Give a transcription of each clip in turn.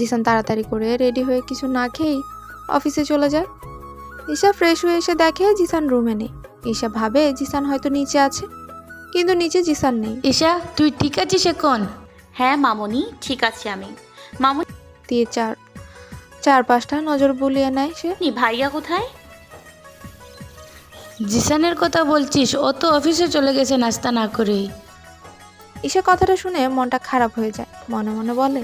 জিসান তাড়াতাড়ি করে রেডি হয়ে কিছু না খেয়েই অফিসে চলে যায়। ঈশা ফ্রেশ হয়ে এসে দেখে জিসান রুমে নেই। ঈশা ভাবে জিসান হয়তো নিচে আছে কিন্তু নিচে জিসান নেই। ঈশা তুই ঠিক আছিস এখন? হ্যাঁ মামনি ঠিক আছে আমি। মামনি দিয়ে চার চার পাঁচটা নজর বুলিয়ে নেয় সে। ভাইয়া কোথায়? জিসানের কথা বলছিস ও তো অফিসে চলে গেছে নাস্তা না করেই। ঈশা কথাটা শুনে মনটা খারাপ হয়ে যায়। মনে মনে বলে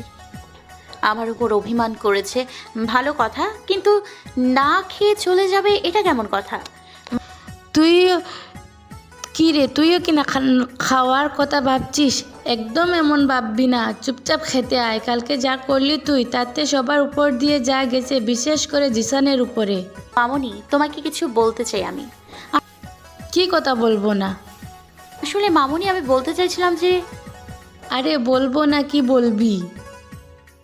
আমার উপর অভিমান করেছে। ভালো কথা কিন্তু না খেয়ে চলে যাবে এটা কেমন কথা? তুই কি রে তুইও কি না খান- খাওয়ার কথা ভাবছিস? একদম এমন ভাববি না। চুপচাপ খেতে আয় কালকে যা করলি তুই তাতে সবার উপর দিয়ে যা গেছে বিশেষ করে জিসানের উপরে। মামনি তোমাকে কিছু বলতে চাই আমি। কি কথা বলব না? আসলে মামনি আমি বলতে চাইছিলাম যে আরে বলব না কি বলবি?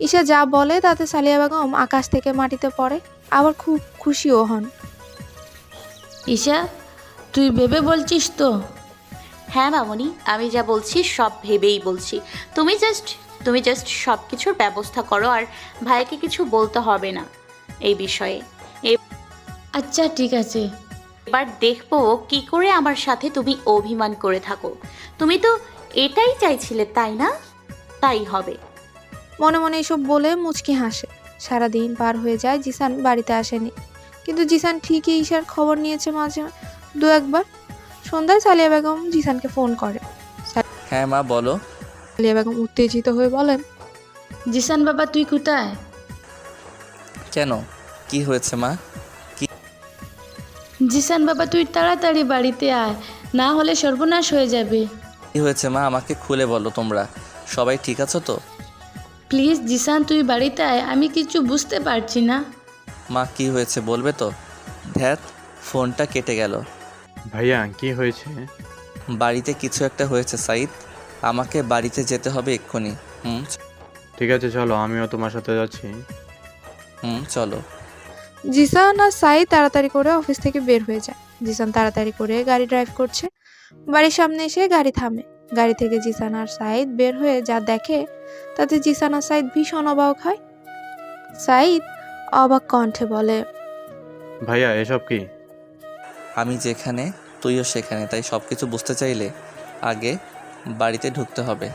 ঈশা যা বলে তাতে সালিয়া বেগম আকাশ থেকে মাটিতে পড়ে আবার খুব খুশিও হন। ঈশা তুই ভেবে বলছিস তো? হ্যাঁ মামনি আমি যা বলছি সব ভেবেই বলছি। তুমি জাস্ট তুমি জাস্ট সব কিছুর ব্যবস্থা করো আর ভাইকে কিছু বলতে হবে না এই বিষয়ে। আচ্ছা ঠিক আছে। এবার দেখব কি করে আমার সাথে তুমি অভিমান করে থাকো। তুমি তো এটাই চাইছিলে তাই না? তাই হবে। মনে মনে এসব বলে মুচকি হাসে। সারাদিন পার হয়ে যায় জিসান বাড়িতে আসেনি। কিন্তু জিসান ঠিকই ঈশার খবর নিয়েছে মাঝে দু একবার। সন্ধ্যায় সালিয়া বেগম জিসানকে ফোন করে। হ্যাঁ মা বলো। সালিয়া বেগম উত্তেজিত হয়ে বলেন জিসান বাবা তুই কোথায়? কেন? কি হয়েছে মা? জিসান বাবা তুই তাড়াতাড়ি বাড়িতে আয় না হলে সর্বনাশ হয়ে যাবে। কি হয়েছে মা? আমাকে খুলে বলো তোমরা। সবাই ঠিক আছো তো? প্লিজ জিসান তুই বাড়িতে আয় আমি কিছু বুঝতে পারছি না। মা কি হয়েছে বলবে তো? ধ্যাত ফোনটা কেটে গেল। ভাইয়া কি হয়েছে? বাড়িতে কিছু একটা হয়েছে সাইদ। আমাকে বাড়িতে যেতে হবে এক্ষুনি। হুম? ঠিক আছে চলো আমিও তোমার সাথে যাচ্ছি। হুম চলো। জিসান আর সাই তাড়াতাড়ি করে অফিস থেকে বের হয়ে যায়। জিসান তাড়াতাড়ি করে গাড়ি ড্রাইভ করছে। বাড়ির সামনে এসে গাড়ি থামে। গাড়ি থেকে জিসান আর সাইদ বের হয়ে যা দেখে তাতে জিসানা সাইদ ভীষণ অবাক হয়। সাইদ অবাক কণ্ঠে বলে ভাইয়া এসব কি? আমি যেখানে তুইও সেখানে তাই সব কিছু বুঝতে চাইলে আগে বাড়িতে ঢুকতে হবে।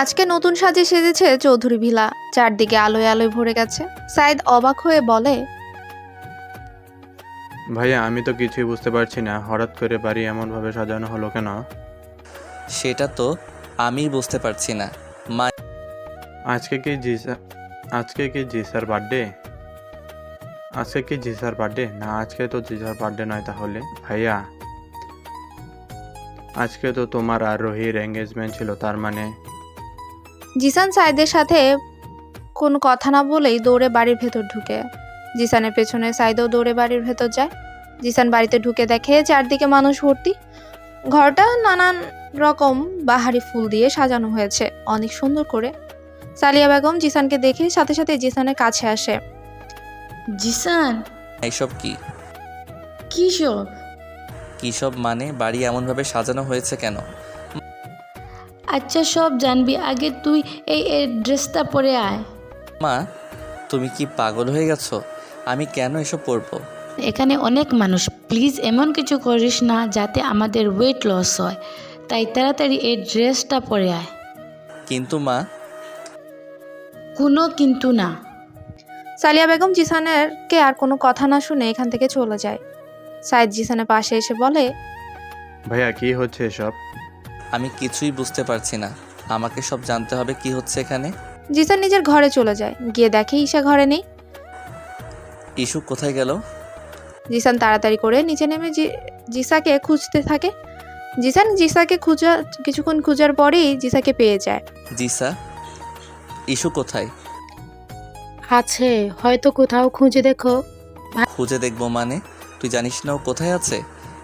আজকে নতুন সাজে সেজেছে চৌধুরী ভিলা চারদিকে আলোয় আলোয় ভরে গেছে। সাইদ অবাক হয়ে বলে ভাইয়া আমি তো কিছুই বুঝতে পারছি না হঠাৎ করে বাড়ি এমনভাবে সাজানো হলো কেন? সেটা তো আমি বুঝতে পারছি না। মা আজকে কি জি স্যার- আজকে কি জি স্যার বার্থডে? আজকে কি জি স্যার বার্থডে? না আজকে তো জি স্যার বার্থডে নয় তাহলে। ভাইয়া আজকে তো তোমার আর রোহির এঙ্গেজমেন্ট ছিল তার মানে জিসান সাইদের সাথে কোনো কথা না বলেই দৌড়ে বাড়ির ভেতর ঢুকে। জিসানের পেছনে সাইদও দৌড়ে বাড়ির ভেতর যায়। জিসান বাড়িতে ঢুকে দেখে চারদিকে মানুষ ভর্তি। ঘরটা নানান রকম বাহারি ফুল দিয়ে সাজানো হয়েছে। অনেক সুন্দর করে। সালিয়া বেগম জিসানকে দেখে সাথে সাথে জিসানের কাছে আসে। জিসান? এইসব কি? কি সব? কী সব মানে? বাড়ি এমনভাবে সাজানো হয়েছে কেন? আচ্ছা সব জানবি। আগে তুই এই এই ড্রেসটা পরে আয়। মা তুমি কি পাগল হয়ে গেছো? আমি কেন এসব পরবো? এখানে অনেক মানুষ। প্লিজ এমন কিছু করিস না যাতে আমাদের ওয়েট লস হয়। তাই তাড়াতাড়ি এই ড্রেসটা পরে আয়। কিন্তু মা? কোনো কিন্তু না। সালিয়া বেগম জিসানের কে আর কোনো কথা না শুনে এখান থেকে চলে যায়। সাইদ জিসানের পাশে এসে বলে ভাইয়া কি হচ্ছে এসব? আমি কিছুই বুঝতে পারছি না। আমাকে সব জানতে হবে কি হচ্ছে এখানে। জিসান নিজের ঘরে চলে যায়। গিয়ে দেখে ঈশা ঘরে নেই। ইস্যু কোথায় গেল? জিসান তাড়াতাড়ি করে নিচে নেমে জি- জিসাকে খুঁজতে থাকে। জিসান জিসাকে খুঁজা কিছুক্ষণ খোঁজার পরেই জিসাকে পেয়ে যায়। জিসা ইস্যু কোথায়? আছে হয়তো কোথাও খুঁজে দেখো। খুঁজে দেখব মানে? তুই জানিস না ও কোথায় আছে?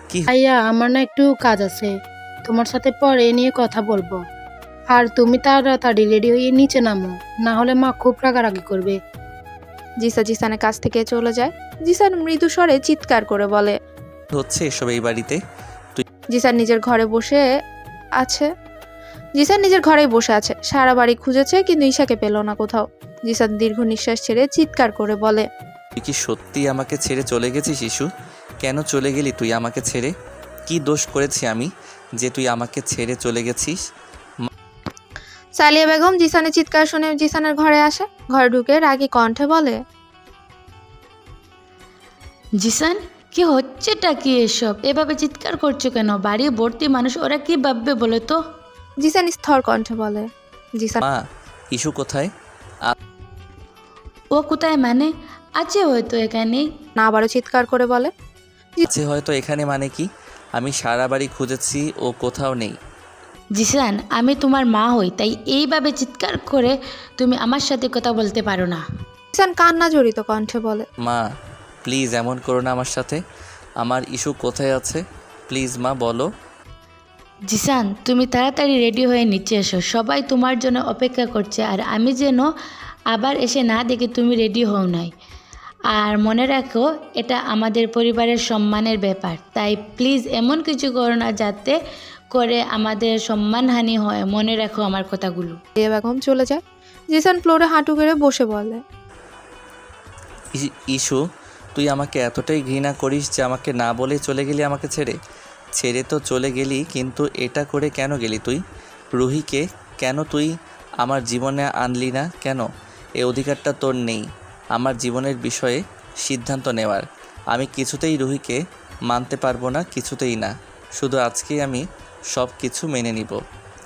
কি ভাইয়া আমার না একটু কাজ আছে। তোমার সাথে পরে এ নিয়ে কথা বলব। আর তুমি তাড়াতাড়ি রেডি হয়ে নিচে নামো না হলে মা খুব রাগারাগি করবে। জিসা জিসানের কাছ থেকে চলে যায়। জিসান মৃদু স্বরে চিৎকার করে বলে হচ্ছে এসব এই বাড়িতে? জিসান নিজের ঘরে বসে আছে। জিসান নিজের ঘরেই বসে আছে। সারা বাড়ি খুঁজেছে কিন্তু ঈশাকে পেল না কোথাও। জিসান দীর্ঘ নিঃশ্বাস ছেড়ে চিৎকার করে বলে তুই কি সত্যি আমাকে ছেড়ে চলে গেছিস শিশু কেন চলে গেলি তুই আমাকে ছেড়ে? কি দোষ করেছি আমি যে তুই আমাকে ছেড়ে চলে গেছিস? সালিয়া বেগম জিসানের চিৎকার শুনে জিসানের ঘরে আসে। ঘরে ঢুকে রাগী কণ্ঠে বলে জিসান কি হচ্ছেটা কি এসব? এভাবে চিৎকার করছ কেন? বাড়ি ভর্তি মানুষ ওরা কি ভাববে বলো তো? জিসান স্থর কণ্ঠে বলে। জিসান মা ইস্যু কোথায়? ও কোথায় মানে? আছে হয়তো এখানেই না আবারও চিৎকার করে বলে। আছে হয়তো এখানে মানে কি? আমি সারা বাড়ি খুঁজেছি ও কোথাও নেই। জিসান আমি তোমার মা হই তাই এইভাবে চিৎকার করে তুমি আমার সাথে কথা বলতে পারো না। জিসান কান্না জড়িত কণ্ঠে বলে। মা প্লিজ এমন করো না আমার সাথে। আমার ইস্যু কোথায় আছে? প্লিজ মা বলো। জিসান তুমি তাড়াতাড়ি রেডি হয়ে নিচে এসো। সবাই তোমার জন্য অপেক্ষা করছে আর আমি যেন আবার এসে না দেখি তুমি রেডি হও নাই। আর মনে রাখো এটা আমাদের পরিবারের সম্মানের ব্যাপার। তাই প্লিজ এমন কিছু করো না যাতে করে আমাদের সম্মানহানি হয়। মনে রাখো আমার কথাগুলো। সালিয়া বেগম চলে যায় জিসান ফ্লোরে হাঁটু গেড়ে বসে বলে। ই- ইস্যু তুই আমাকে এতটাই ঘৃণা করিস যে আমাকে না বলে চলে গেলি আমাকে ছেড়ে? ছেড়ে তো চলে গেলি, কিন্তু এটা করে কেন গেলি তুই? রুহিকে কেন তুই আমার জীবনে আনলি না কেন? এ অধিকারটা তোর নেই। আমার জীবনের বিষয়ে সিদ্ধান্ত নেওয়ার। আমি কিছুতেই রুহিকে মানতে পারব না, কিছুতেই না। শুধু আজকে আমি সব কিছু মেনে নিব।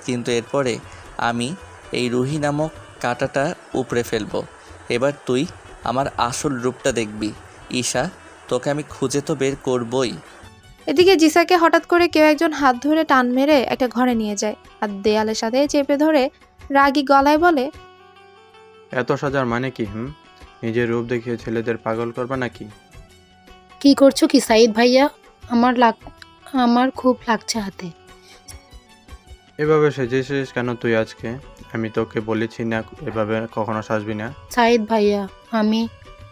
কিন্তু এরপরে আমি এই রুহি নামক কাঁটাটা উপড়ে ফেলব। এবার তুই আমার আসল রূপটা দেখবি। ঈশা তোকে আমি খুঁজে তো বের করবই। এদিকে জিসাকে হঠাৎ করে কেউ একজন হাত ধরে টান মেরে একটা ঘরে নিয়ে যায় আর দেয়ালের সাথে চেপে ধরে রাগী গলায় বলে এত সাজার মানে কি হুম? নিজের রূপ দেখিয়ে ছেলেদের পাগল করবা নাকি? কি করছ কি সাইদ ভাইয়া? আমার লাগ আমার খুব লাগছে হাতে। এভাবে সেজেছিস কেন তুই আজকে? আমি তোকে বলেছি না এভাবে কখনো সাজবি না। সাইদ ভাইয়া আমি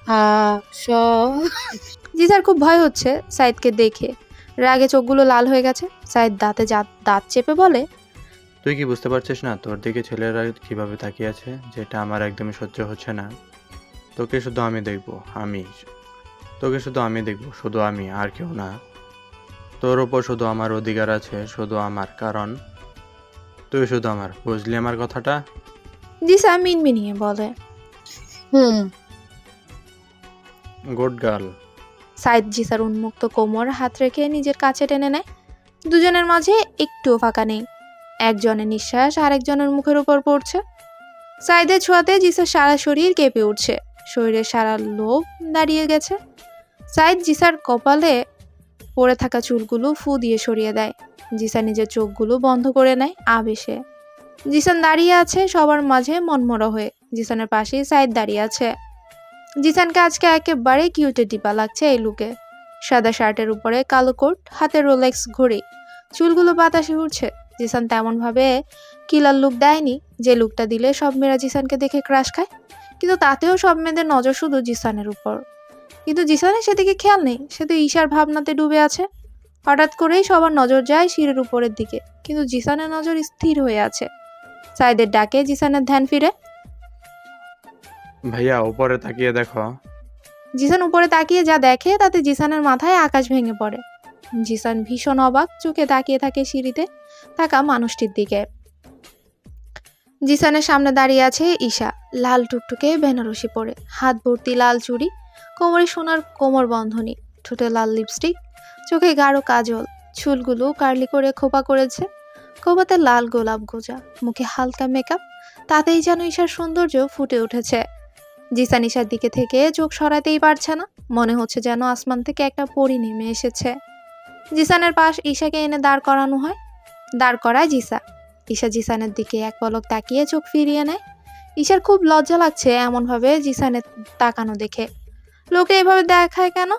আ স জিসার খুব ভয় হচ্ছে সাইদকে দেখে। রাগে চোখগুলো লাল হয়ে গেছে। সাইদ দাঁতে যা- দাঁত চেপে বলে তুই কি বুঝতে পারছিস না তোর দিকে ছেলেরা কীভাবে তাকিয়ে আছে? যেটা আমার একদমই সহ্য হচ্ছে না। তোকে শুধু আমি দেখব আমি। তোকে শুধু আমি দেখব শুধু আমি আর কেউ না। তোর ওপর শুধু আমার অধিকার আছে শুধু আমার কারণ। তুই শুধু আমার বুঝলি আমার কথাটা? জি জিসা মিনমিনিয়ে বলে। হুম। Good girl. সাইদ জিসার উন্মুক্ত কোমর, হাত রেখে নিজের কাছে টেনে নেয়। দুজনের মাঝে একটুও ফাঁকা নেই। একজনের নিঃশ্বাস আরেকজনের মুখের উপর পড়ছে। সাইদের ছোঁয়াতে জিসার সারা শরীর কেঁপে উঠছে। শরীরের সারা লোভ দাঁড়িয়ে গেছে। সাইদ জিসার কপালে পড়ে থাকা চুলগুলো ফু দিয়ে সরিয়ে দেয়। জিসা নিজের চোখগুলো বন্ধ করে নেয় আবেশে। জিসান দাঁড়িয়ে আছে সবার মাঝে মনমরা হয়ে। জিসানের পাশেই সাইদ দাঁড়িয়ে আছে। জিসানকে আজকে একেবারে কিউটে টিপা লাগছে এই লুকে। সাদা শার্টের উপরে কালো কোট, হাতে রোলেক্স ঘড়ি। চুলগুলো বাতাসে উঠছে জিসান তেমনভাবে কিলার লুক দেয়নি। যে লুকটা দিলে সব মেয়েরা জিসানকে দেখে ক্রাশ খায়। কিন্তু তাতেও সব মেয়েদের নজর শুধু জিসানের উপর। কিন্তু জিসানের সেদিকে খেয়াল নেই। সে তো ঈশার ভাবনাতে ডুবে আছে। হঠাৎ করেই সবার নজর যায় শিরের উপরের দিকে। কিন্তু জিসানের নজর স্থির হয়ে আছে। সাইদের ডাকে জিসানের ধ্যান ফিরে। ভাইয়া, উপরে তাকিয়ে দেখো। জিসান উপরে তাকিয়ে যা দেখে, তাতে জিসানের মাথায় আকাশ ভেঙে পড়ে। জিসান ভীষণ অবাক, চোখে তাকিয়ে থাকে সিঁড়িতে, থাকা মানুষটির দিকে। জিসানের সামনে দাঁড়িয়ে আছে ঈশা, লাল টুকটুকে বেনারসি পরে। হাত ভর্তি লাল চুড়ি, কোমরে সোনার কোমর বন্ধনী, ঠোঁটে লাল লিপস্টিক, চোখে গাঢ় কাজল, চুলগুলো কার্লি করে খোপা করেছে। খোপাতে লাল গোলাপ গোজা, মুখে হালকা মেকআপ তাতেই যেন ঈশার সৌন্দর্য ফুটে উঠেছে। জিসান ঈশার দিকে থেকে চোখ সরাতেই পারছে না। মনে হচ্ছে যেন আসমান থেকে একটা পরি নেমে এসেছে। জিসানের পাশ ঈশাকে এনে দাঁড় করানো হয়। দাঁড় করায় জিসা। ঈশা জিসানের দিকে এক পলক তাকিয়ে চোখ ফিরিয়ে নেয়। ঈশার খুব লজ্জা লাগছে এমনভাবে জিসানের তাকানো দেখে। লোকে এভাবে দেখায় কেন?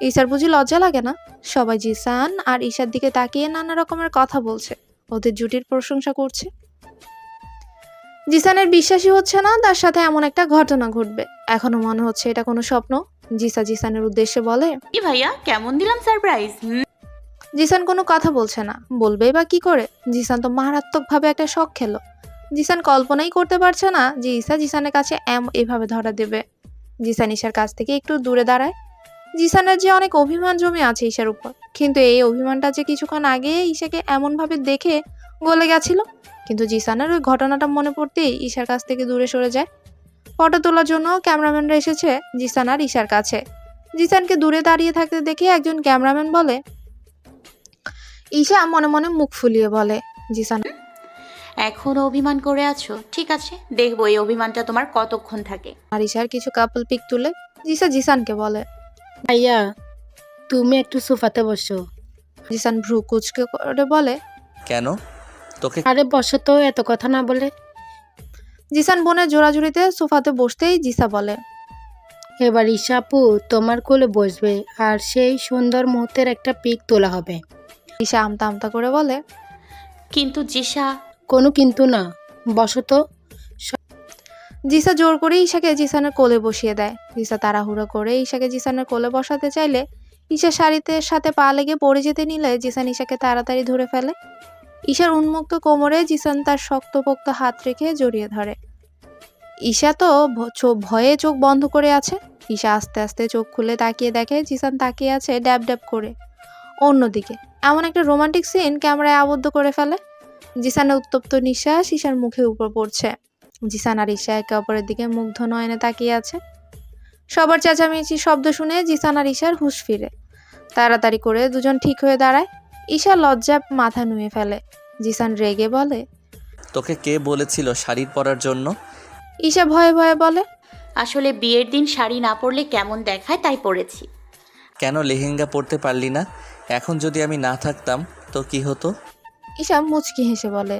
ঈশার বুঝি লজ্জা লাগে না? সবাই জিসান আর ঈশার দিকে তাকিয়ে নানা রকমের কথা বলছে। ওদের জুটির প্রশংসা করছে। জিসানের বিশ্বাসই হচ্ছে না তার সাথে এমন একটা ঘটনা ঘটবে। এখনও মনে হচ্ছে এটা কোনো স্বপ্ন। জিসা জিসানের উদ্দেশ্যে বলে কি ভাইয়া কেমন দিলাম সারপ্রাইজ জিসান কোনো কথা বলছে না। বলবেই বা কি করে? জিসান তো মারাত্মকভাবে একটা শখ খেলো। জিসান কল্পনাই করতে পারছে না যে ঈশা জিসানের কাছে এম এভাবে ধরা দেবে। জিসান ঈশার কাছ থেকে একটু দূরে দাঁড়ায়। জিসানের যে অনেক অভিমান জমে আছে ঈশার উপর। কিন্তু এই অভিমানটা যে কিছুক্ষণ আগে ঈশাকে এমনভাবে দেখে গলে গেছিল কিন্তু জিসানের ওই ঘটনাটা মনে পড়তেই ঈশার কাছ থেকে দূরে সরে যায়। ফটো তোলার জন্য ক্যামেরাম্যানরা এসেছে জিসান আর ঈশার কাছে। জিসানকে দূরে দাঁড়িয়ে থাকতে দেখে একজন ক্যামেরাম্যান বলে ঈশা মনে মনে মুখ ফুলিয়ে বলে জিসান এখনও অভিমান করে আছো? ঠিক আছে দেখব এই অভিমানটা তোমার কতক্ষণ থাকে। আর ঈশার কিছু কাপল পিক তুলে জিসা জিসানকে বলে ভাইয়া তুমি একটু সোফাতে বসো। জিসান ভ্রু কুচকে করে বলে কেন? তোকে আরে বসো তো এত কথা না বলে। জিসান বোনের জোড়াজুড়িতে সোফাতে বসতেই জিসা বলে এবার ঈশাপু তোমার কোলে বসবে আর সেই সুন্দর মুহূর্তের একটা পিক তোলা হবে। ঈশা আমতা আমতা করে বলে কিন্তু জিসা কোনো কিন্তু না বসো তো। জিসা জোর করে ঈশাকে জিসানের কোলে বসিয়ে দেয়। জিসা তাড়াহুড়ো করে ঈশাকে জিসানের কোলে বসাতে চাইলে ঈশা শাড়িতে সাথে পা লেগে পড়ে যেতে নিলে জিসান ঈশাকে তাড়াতাড়ি ধরে ফেলে। ঈশার উন্মুক্ত কোমরে জিসান তার শক্তপোক্ত হাত রেখে জড়িয়ে ধরে। ঈশা তো ভয়ে চোখ বন্ধ করে আছে। ঈশা আস্তে আস্তে চোখ খুলে তাকিয়ে দেখে জিসান তাকিয়ে আছে ড্যাব ড্যাব করে। অন্যদিকে, এমন একটা রোমান্টিক সিন ক্যামেরায় আবদ্ধ করে ফেলে। জিসানের উত্তপ্ত নিঃশ্বাস ঈশার মুখে উপর পড়ছে। জিসান আর ঈশা একে অপরের দিকে মুগ্ধ নয়নে তাকিয়ে আছে। সবার চেঁচামেচি শব্দ শুনে জিসান আর ঈশার হুঁশ ফিরে। তাড়াতাড়ি করে দুজন ঠিক হয়ে দাঁড়ায়। ঈশা লজ্জা মাথা নুয়ে ফেলে। জিসান রেগে বলে তোকে কে বলেছিল শাড়ির পরার জন্য? ঈশা ভয়ে ভয়ে বলে আসলে বিয়ের দিন শাড়ি না পরলে কেমন দেখায় তাই পরেছি। কেন লেহেঙ্গা পরতে পারলি না? এখন যদি আমি না থাকতাম তো কি হতো? ঈশা মুচকি হেসে বলে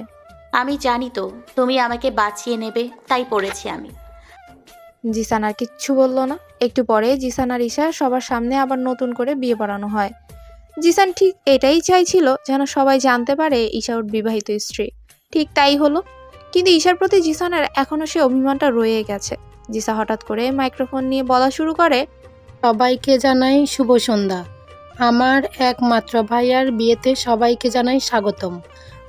আমি জানি তো তুমি আমাকে বাঁচিয়ে নেবে তাই পরেছি আমি। জিসান আর কিচ্ছু বলল না। একটু পরে জিসান আর ঈশা সবার সামনে আবার নতুন করে বিয়ে পড়ানো হয়। জিসান ঠিক এটাই চাইছিল যেন সবাই জানতে পারে ঈশা ওর বিবাহিত স্ত্রী। ঠিক তাই হলো। কিন্তু ঈশার প্রতি জিসানের এখনও সে অভিমানটা রয়ে গেছে। জিসা হঠাৎ করে মাইক্রোফোন নিয়ে বলা শুরু করে, সবাইকে জানাই শুভ সন্ধ্যা। আমার একমাত্র ভাইয়ার বিয়েতে সবাইকে জানাই স্বাগতম।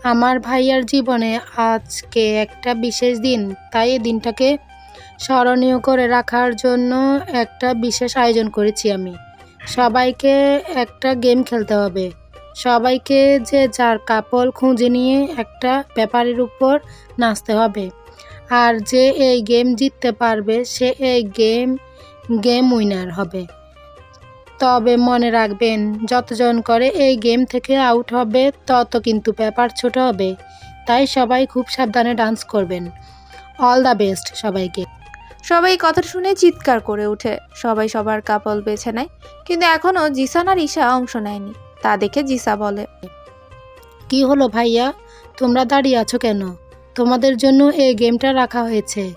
আমার ভাইয়ার জীবনে আজকে একটা বিশেষ দিন, তাই এই দিনটাকে স্মরণীয় করে রাখার জন্য একটা বিশেষ আয়োজন করেছি আমি। সবাইকে একটা গেম খেলতে হবে। সবাইকে যে যার কাপড় খুঁজে নিয়ে একটা ব্যাপারের উপর নাচতে হবে। আর যে এই গেম জিততে পারবে, সে এই গেম গেম উইনার হবে। তবে মনে রাখবেন, যতজন করে এই গেম থেকে আউট হবে, তত কিন্তু পেপার ছোট হবে। তাই সবাই খুব সাবধানে ডান্স করবেন। অল দ্য বেস্ট সবাইকে। সবাই কথা শুনে চিৎকার করে ওঠে। সবাই সবার কাপল বেছে নেয়। কিন্তু এখনও জিসান আর ঈশা অংশ নেয়নি। তা দেখে জিসা বলে কি হলো ভাইয়া? তোমরা দাঁড়িয়ে আছো কেন? তোমাদের জন্য এই গেমটা রাখা হয়েছে।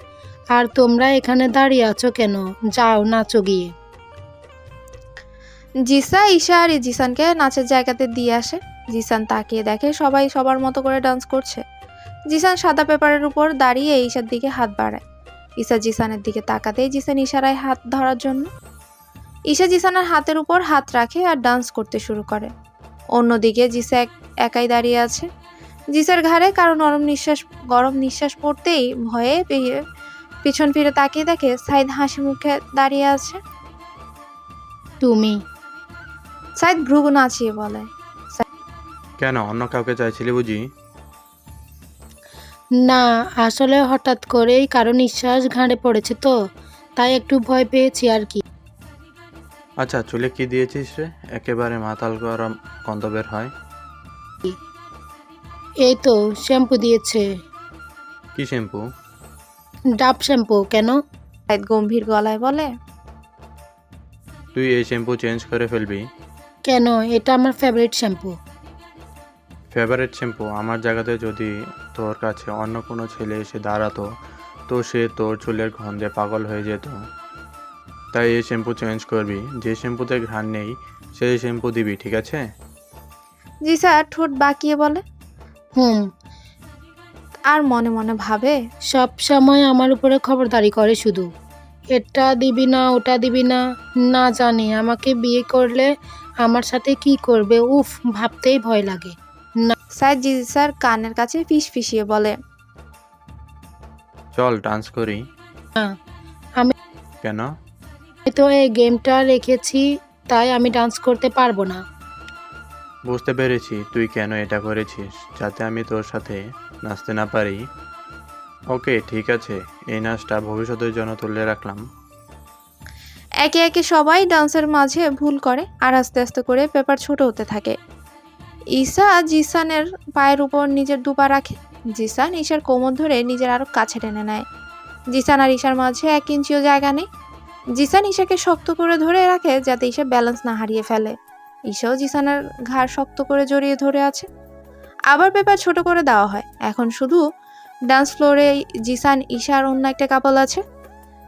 আর তোমরা এখানে দাঁড়িয়ে আছো কেন? যাও নাচো গিয়ে। জিসা ঈশা আর জিসানকে নাচের জায়গাতে দিয়ে আসে। জিসান তাকিয়ে দেখে সবাই সবার মতো করে ডান্স করছে। জিসান সাদা পেপারের উপর দাঁড়িয়ে ঈশার দিকে হাত বাড়ায়। ঈশা জিসানের দিকে তাকাতেই জিসান ইশারায় হাত ধরার জন্য। ঈশা জিসানের হাতের উপর হাত রাখে আর ডান্স করতে শুরু করে। অন্যদিকে জিসা এক- একাই দাঁড়িয়ে আছে। জিসার ঘাড়ে কারও নরম নিঃশ্বাস গরম নিঃশ্বাস পড়তেই ভয়ে পে- পিছন ফিরে তাকিয়ে দেখে সাইদ হাসি মুখে দাঁড়িয়ে আছে। তুমি। সাইদ ভ্রু নাচিয়ে বলে। কেন অন্য কাউকে চাইছিলি বুঝি? না আসলে হঠাৎ করেই কারও নিঃশ্বাস ঘাড়ে পড়েছে তো তাই একটু ভয় পেয়েছি আর কি। আচ্ছা চুলে কি দিয়েছিস রে? একেবারে মাতাল গরম গন্ধ বের হয়। এই তো শ্যাম্পু দিয়েছে। কি শ্যাম্পু? ডাব শ্যাম্পু কেন? সাইদ গম্ভীর গলায় বলে। তুই এই শ্যাম্পু চেঞ্জ করে ফেলবি। কেন? এটা আমার ফেভারিট শ্যাম্পু। ফেভারিট শ্যাম্পু আমার জায়গাতে যদি তোর কাছে অন্য কোনো ছেলে এসে দাঁড়াতো তো সে তোর চুলের গন্ধে পাগল হয়ে যেত। তাই এই শ্যাম্পু চেঞ্জ করবি। যে শ্যাম্পুতে ঘ্রাণ নেই সেই শ্যাম্পু দিবি ঠিক আছে? জিসা ঠোঁট বাঁকিয়ে বলে হুম। আর মনে মনে ভাবে। সব সময় আমার উপরে খবরদারি করে শুধু। এটা দিবি না ওটা দিবি না না জানি আমাকে বিয়ে করলে আমার সাথে কি করবে উফ ভাবতেই ভয় লাগে। সাইদ জিসার কানের কাছে ফিস ফিসিয়ে বলে। চল ডান্স করি। না, আমি- কেন? আমি তো এই গেমটা রেখেছি তাই আমি ডান্স করতে পারব না। বুঝতে পেরেছি তুই কেন এটা করেছিস যাতে আমি তোর সাথে নাচতে না পারি। ওকে ঠিক আছে এই নাচটা ভবিষ্যতের জন্য তুলে রাখলাম। একে একে সবাই ডান্সের মাঝে ভুল করে আর আস্তে আস্তে করে পেপার ছোট হতে থাকে। ঈশা জিসানের পায়ের উপর নিজের দুপা রাখে। জিসান ঈশার কোমর ধরে নিজের আরও কাছে টেনে নেয়। জিসান আর ঈশার মাঝে এক ইঞ্চিও জায়গা নেই। জিসান ঈশাকে শক্ত করে ধরে রাখে যাতে ঈশা ব্যালেন্স না হারিয়ে ফেলে। ঈশাও জিসানের ঘাড় শক্ত করে জড়িয়ে ধরে আছে। আবার পেপার ছোট করে দেওয়া হয়। এখন শুধু ডান্স ফ্লোরে জিসান ঈশার অন্য একটা কাপল আছে।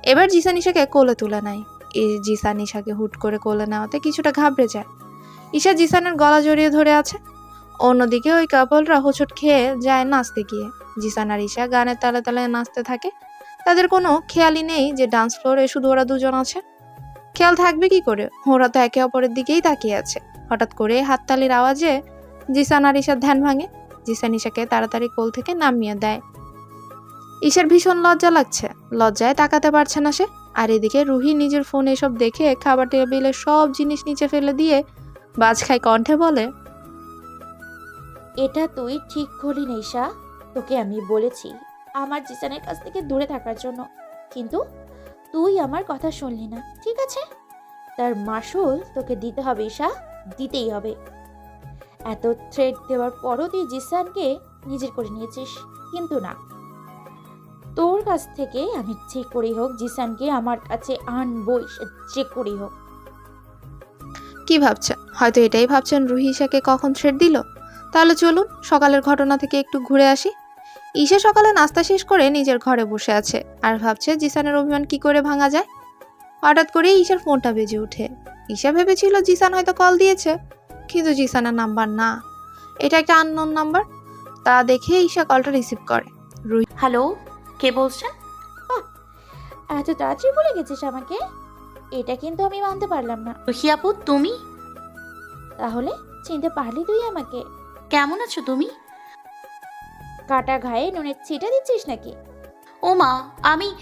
এবার জিসান ঈশাকে কোলে তুলে নেয়। জিসান ঈশাকে হুট করে কোলে নেওয়াতে কিছুটা ঘাবড়ে যায়। ঈশা জিসানের গলা জড়িয়ে ধরে আছে। অন্যদিকে ওই কাপলরা হোঁচট খেয়ে যায় নাচতে গিয়ে। জিসান আর ঈশা গানের তালে তালে নাচতে থাকে। তাদের কোনো খেয়ালই নেই যে ডান্স ফ্লোরে শুধু ওরা দুজন আছে। খেয়াল থাকবে কি করে? ওরা তো একে অপরের দিকেই তাকিয়ে আছে। হঠাৎ করে হাততালির আওয়াজে জিসান আর ঈশার ধ্যান ভাঙে। জিসান ঈশাকে তাড়াতাড়ি কোল থেকে নামিয়ে দেয়। ঈশার ভীষণ লজ্জা লাগছে। লজ্জায় তাকাতে পারছে না সে। আর এদিকে রুহি নিজের ফোন এসব দেখে খাবার টেবিলের সব জিনিস নিচে ফেলে দিয়ে বাজ খায় কণ্ঠে বলে, এটা তুই ঠিক করলি নেশা। তোকে আমি বলেছি আমার জিসানের কাছ থেকে দূরে থাকার জন্য। কিন্তু তুই আমার কথা শুনলি না, ঠিক আছে? তার মাসুল তোকে দিতে হবে, ঈশা। দিতেই হবে। এত থ্রেড দেওয়ার পরও তুই জিসানকে নিজের করে নিয়েছিস। কিন্তু না। তোর কাছ থেকে আমি যে করেই হোক, জিসানকে আমার কাছে আনবই যে করেই হোক। কি ভাবছেন? হয়তো এটাই ভাবছেন রুহি ঈশাকে কখন থ্রেড দিল? তাহলে চলুন, সকালের ঘটনা থেকে একটু ঘুরে আসি। ঈশা সকালে নাস্তা শেষ করে নিজের ঘরে বসে আছে আর ভাবছে জিসানের অভিমান কি করে ভাঙা যায়? হঠাৎ করে ঈশার ফোনটা বেজে ওঠে। ঈশা ভেবেছিল জিসান হয়তো কল দিয়েছে, কিন্তু জিসানের নাম্বার না। এটা একটা আননোন নাম্বার। তা দেখে ঈশা কলটা রিসিভ করে। রুহি হ্যালো, কে বলছেন? এত তাড়াতাড়ি বলে গেছিস আমাকে? এটা কিন্তু আমি মানতে পারলাম না। রুহি আপু তুমি? তাহলে চিনতে পারলি তুই আমাকে। কেমন আছো তুমি? কাটা ঘায়ে নুনের ছিটা দিচ্ছিস নাকি? ও মা আমি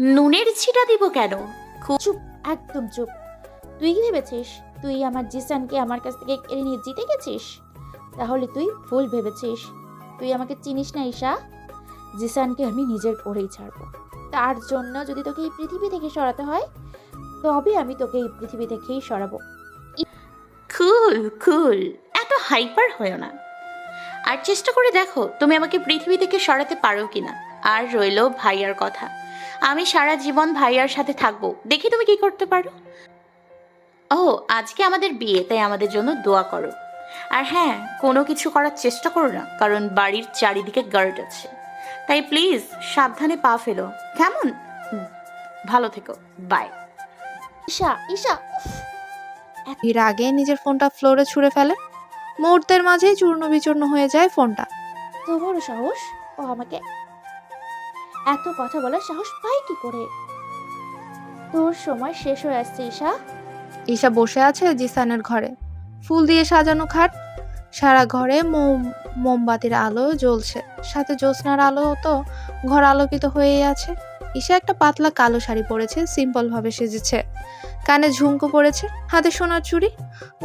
নুনের ছিটা দিব কেন? খুব চুপ একদম চুপ। তুই কি ভেবেছিস? তুই আমার জিসানকে আমার কাছ থেকে কেড়ে নিয়ে জিতে গেছিস? তাহলে তুই ভুল ভেবেছিস। তুই আমাকে চিনিস না ঈশা। জিসানকে আমি নিজের করেই ছাড়বো। তার জন্য যদি তোকে এই পৃথিবী থেকে সরাতে হয় তবে আমি তোকে এই পৃথিবী থেকেই সরাবো। কুল কুল, এত হাইপার হয়েও না। আর চেষ্টা করে দেখো, তুমি আমাকে পৃথিবী থেকে সরাতে পারো কিনা। আর রইল ভাইয়ার কথা। আমি সারা জীবন ভাইয়ার সাথে থাকব। দেখি তুমি কি করতে পারো। ও, আজকে আমাদের বিয়ে, তাই আমাদের জন্য দোয়া করো। আর হ্যাঁ কোনো কিছু করার চেষ্টা করো না, কারণ বাড়ির চারিদিকে গার্ড আছে। তাই প্লিজ, সাবধানে পা ফেলো। কেমন? ভালো থেকো। বাই। ঈশা ঈশা এর আগে নিজের ফোনটা ফ্লোরে ছুঁড়ে ফেলে। মুহূর্তের মাঝেই চূর্ণ বিচূর্ণ হয়ে যায় ফোনটা। তো বড় সাহস? ও আমাকে এত কথা বলার সাহস পাই কি করে? তোর সময় শেষ হয়ে আসছে ঈশা। ঈশা বসে আছে জিসানের ঘরে। ফুল দিয়ে সাজানো খাট। সারা ঘরে মোম মোমবাতির আলো জ্বলছে। সাথে জ্যোৎস্নার আলো তো ঘর আলোকিত হয়েই আছে। ঈশা একটা পাতলা কালো শাড়ি পরেছে সিম্পল ভাবে সেজেছে। কানে ঝুমকো পরেছে হাতে সোনার চুড়ি,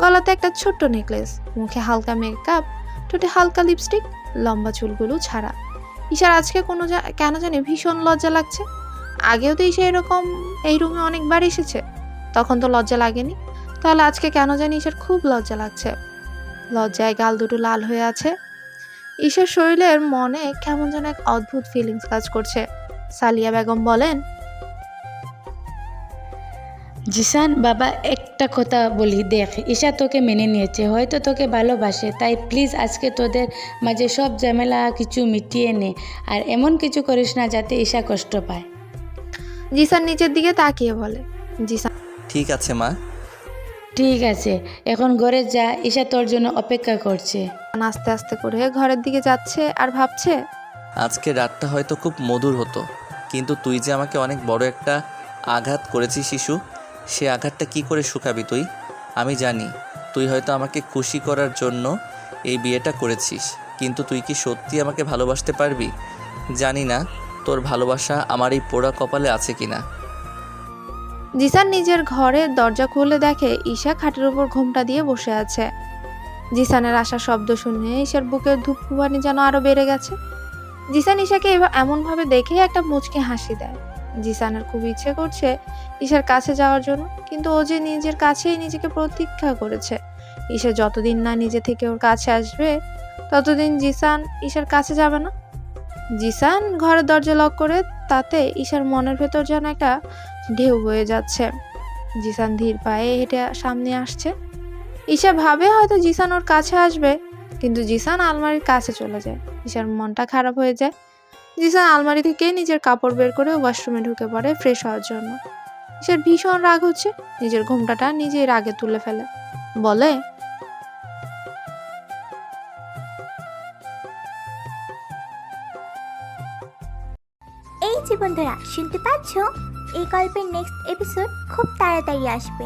গলাতে একটা ছোট্ট নেকলেস মুখে হালকা মেকআপ ঠোঁটে হালকা লিপস্টিক লম্বা চুলগুলো ছাড়া। ঈশার আজকে কোনো কেন জানি ভীষণ লজ্জা লাগছে। আগেও তো ঈশা এরকম, এই রুমে অনেকবার এসেছে, তখন তো লজ্জা লাগেনি। তাহলে আজকে কেন জানি ঈশার খুব লজ্জা লাগছে। লজ্জায় গাল দুটো লাল হয়ে আছে। ঈশার শরীরের মনে কেমন যেন এক অদ্ভুত ফিলিংস কাজ করছে। সালিয়া বেগম বলেন জিসান বাবা একটা কথা বলি দেখ ঈশা তোকে মেনে নিয়েছে হয়তো তোকে ভালোবাসে তাই প্লিজ আজকে তোদের মাঝে সব ঝামেলা কিছু মিটিয়ে নে আর এমন কিছু করিস না যাতে ঈশা কষ্ট পায়। জিসান নিচের দিকে তাকিয়ে বলে জিসান ঠিক আছে মা। ঠিক আছে এখন ঘরে যা ঈশা তোর জন্য অপেক্ষা করছে। আস্তে আস্তে করে ঘরের দিকে যাচ্ছে আর ভাবছে আজকে রাতটা হয়তো খুব মধুর হতো। কিন্তু তুই যে আমাকে অনেক বড় একটা আঘাত করেছিস শিশু, সে আঘাতটা কি করে শুকাবি তুই? আমি জানি, তুই হয়তো আমাকে খুশি করার জন্য এই বিয়েটা করেছিস, কিন্তু তুই কি সত্যি আমাকে ভালোবাসতে পারবি? জানি না, তোর ভালোবাসা আমার এই পোড়া কপালে আছে কি না জিসান নিজের ঘরের দরজা খুলে দেখে ঈশা খাটের উপর ঘোমটা দিয়ে বসে আছে। জিসানের আসার শব্দ শুনে ঈশার বুকের ধূপকুবানি যেন আরও বেড়ে গেছে। জিসান ঈশাকে এমনভাবে দেখে একটা মুচকে হাসি দেয়। জিসানের খুব ইচ্ছে করছে ঈশার কাছে যাওয়ার জন্য, কিন্তু ও যে নিজের কাছেই নিজেকে প্রতীক্ষা করেছে। ঈশা যতদিন না নিজে থেকে ওর কাছে আসবে, ততদিন জিসান ঈশার কাছে যাবে না। জিসান ঘরের দরজা লক করে তাতে ঈশার মনের ভেতর যেন একটা ঢেউ বয়ে যাচ্ছে। জিসান ধীর পায়ে হেঁটে সামনে আসছে। ঈশা ভাবে হয়তো জিসান ওর কাছে আসবে কিন্তু জিসান আলমারির কাছে চলে যায়। ঈশার মনটা খারাপ হয়ে যায়। জিসান আলমারি থেকে নিজের কাপড় বের করে ওয়াশরুমে ঢুকে পড়ে ফ্রেশ হওয়ার জন্য। ঈশার ভীষণ রাগ হচ্ছে। নিজের ঘোমটাটা নিজেই রাগে তুলে ফেলে। বলে, এই যে বন্ধুরা, শুনতে পাচ্ছ? এই গল্পের নেক্সট এপিসোড খুব তাড়াতাড়ি আসবে।